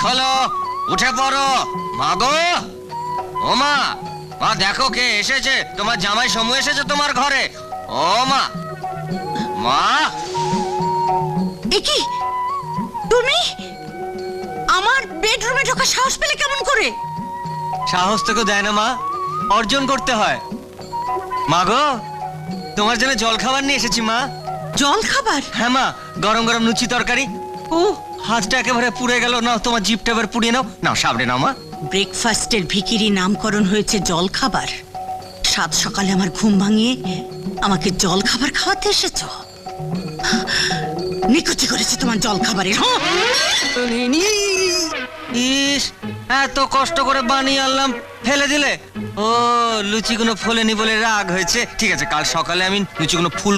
খোলো উঠে পড়ো। মা গো ও মা মা দেখো কে এসেছে। তোমার জামাই সমু এসেছে তোমার ঘরে। ও মা মা। এ কি তুমি? আমার বেডরুমে ঢোকা সাহস পেলে কেমন করে? সাহস তোকে দেয় না মা। অর্জন করতে হয়। মা গো তোমার জন্য জল খাবার নিয়ে এসেছি মা। জল খাবার হ্যাঁ মা গরম গরম লুচি তরকারি। ও হাতটা একেবারে পুড়ে গেল। নাও তোমার জিপটা এবার পুড়িয়ে নাও। নাও সাবড়ে নাও মা। ব্রেকফাস্টের ভিকিরি নামকরণ হয়েছে জল খাবার সাত সকালে আমার ঘুম ভাঙিয়ে আমাকে জল খাবার খাওয়াতে এসেছ? নিকুচি করেছে তোমার জল খাবারের হ্যাঁ? ইস এত কষ্ট করে বানিয়ে আনলাম। ফেলে দিলে? ও লুচিগুলো ফোলেনি বলে রাগ হয়েছে। ঠিক আছে কাল সকালে আমি লুচিগুলো ফুল